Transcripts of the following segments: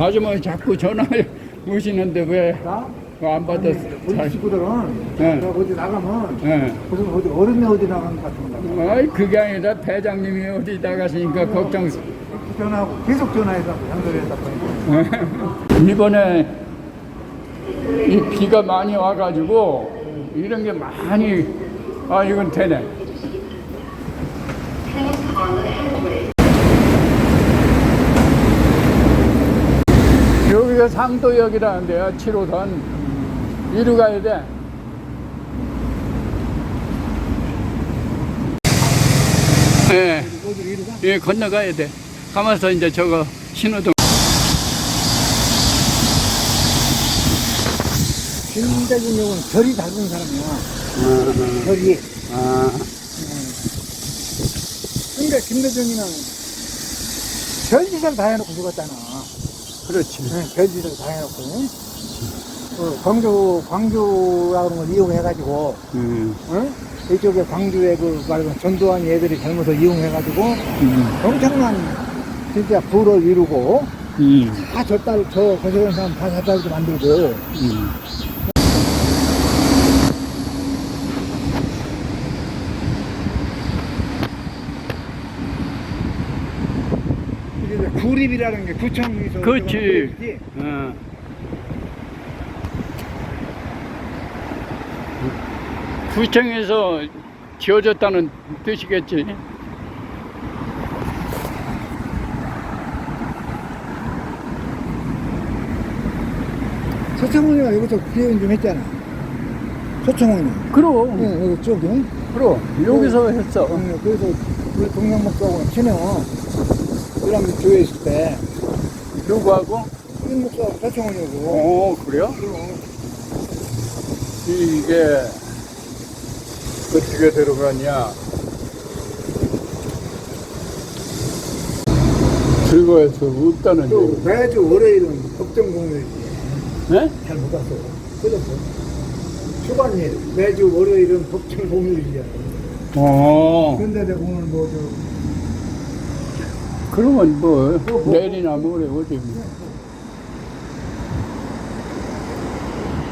아주머니 자꾸 전화 오시는데 왜안 나? 받았어? 우리 잘. 친구들은 네. 내가 어디 나가면 예. 무슨 어디 어른이 어디 나가는 것 같은가 아이 그게 아니라 대장님이 어디 나가시니까 걱정. 전화하고 계속 전화해서 연결해서 보니까 이번에 이 비가 많이 와가지고 이런 게 많이 아 이건 되네. 여기가 상도역이라는데요. 7호선 이리 가야 돼. 예? 예 건너가야 돼. 가면서 이제 저거 신호등. 김대중 형은 결이 닮은 사람이야 결이 아, 그러니까 김대중이는 별짓을 다 해놓고 죽었잖아 그렇지. 네, 별짓을 다 해놓고 그 광주 광주라는 걸 이용해가지고 음, 어? 이쪽에 광주에 그 말하면 전두환 애들이 젊어서 이용해가지고 음, 엄청난 진짜 부를 이루고 음, 다 저 딸 저 거시는 사람 다 저딸도 만들고 음. 이게 이제 구립이라는 게 구청에서 그렇지. 어. 구청에서 지어졌다는 뜻이겠지. 서청원이가 여기서 기획 좀 했잖아. 서청원이. 그럼, 네, 여기 쪽에. 그럼 여기서 했어. 네, 그래서 우리 동양목사하고 친해요. 이랑 교회 있을 때. 누구하고? 큰 목사하고 서청원이고. 오, 그래요? 이게 어떻게 들어가냐? 즐거워서 없다는 또 얘기. 매주 월요일은 법정 공휴일이지. 네? 잘못 왔어. 끊었어. 휴관일. 매주 월요일은 법정 공휴일이야. 어. 근데 내가 오늘 뭐, 저, 그러면 뭐 내일이나 모레 어디 뭐.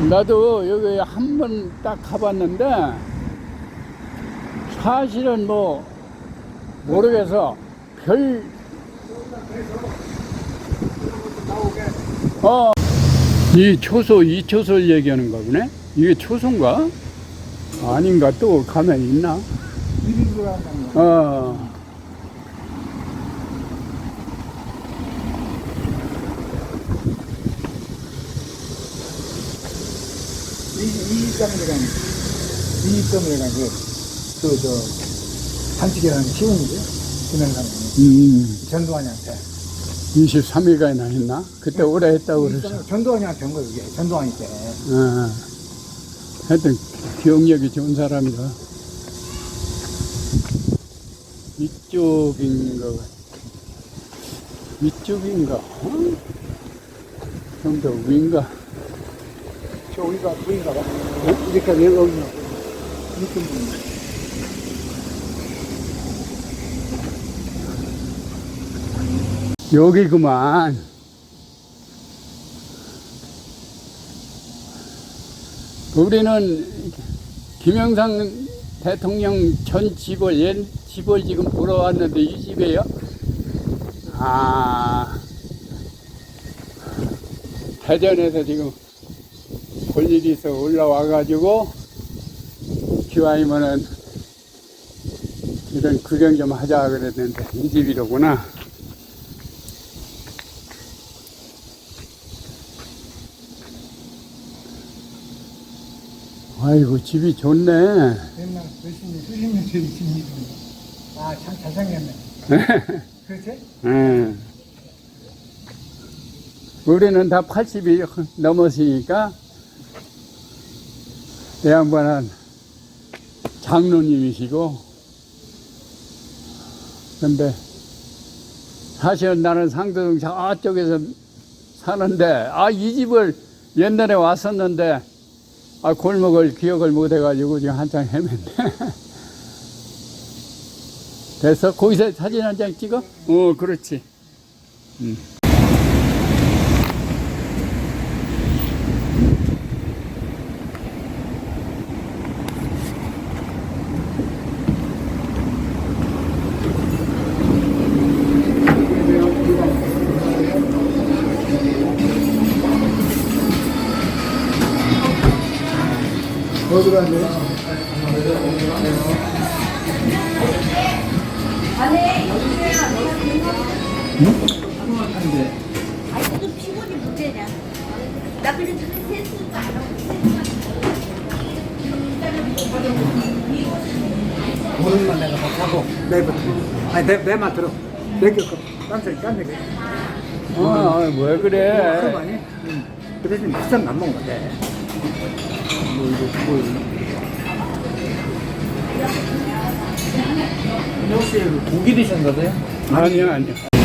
나도 여기 한 번 딱 가봤는데 사실은 뭐 모르겠어 별 어. 이 초소, 이 초소를 얘기하는 거구네? 이게 초소인가? 아닌가? 또 가면 있나? 들어간다는 거. 어. 이익감이라는, 이익감이라는 그, 그, 저, 단축이라는 게 쉬운 거지. 김영삼이. 음, 전두환이한테. 23일간이나 했나? 그때 오래 했다고 그랬어. 전두환이한테 한 이게. 전두환이 때. 어. 하여튼 기억력이 좋은 사람이다. 이쪽인가 같아. 이쪽인가? 어? 좀더 위인가? 저 우리가 부인가 봐. 이렇게 여기, 여기, 이렇게. 여기 그만. 우리는 김영상 대통령 전 집을, 옛 집을 지금 보러 왔는데 이 집이에요? 아, 대전에서 지금 볼 일이 있어 올라와가지고 기왕이면은 이런 구경 좀 하자 그랬는데 이 집이로구나. 아이고 집이 좋네. 옛날 몇십 년, 수십 년 전에 있은 일이 아, 참 잘생겼네. 그렇지? 응. 우리는 다 80이 넘었으니까 이 양반은 장로님이시고 근데 사실은 나는 상도동 저쪽에서 사는데 아 이 집을 옛날에 왔었는데 아 골목을 기억을 못 해가지고 지금 한창 헤맸네 됐어? 거기서 사진 한 장 찍어? 어 그렇지 음. 어디로 앉아요? 아니 그 피곤이 문제냐? 나 그래서 그 세수도 안 하고 오늘만 내가 막 하고 내일부터 아니 내, 내만 들어 내게 그 딴소리 딴얘기 아, 아, 왜 그럼 그래? 아니 응. 그 대신 비싼 거안 먹으면 돼 뭐, 이거, 뭐, 이거. 혹시 고기 드신 거세요? 아니야, 아니야.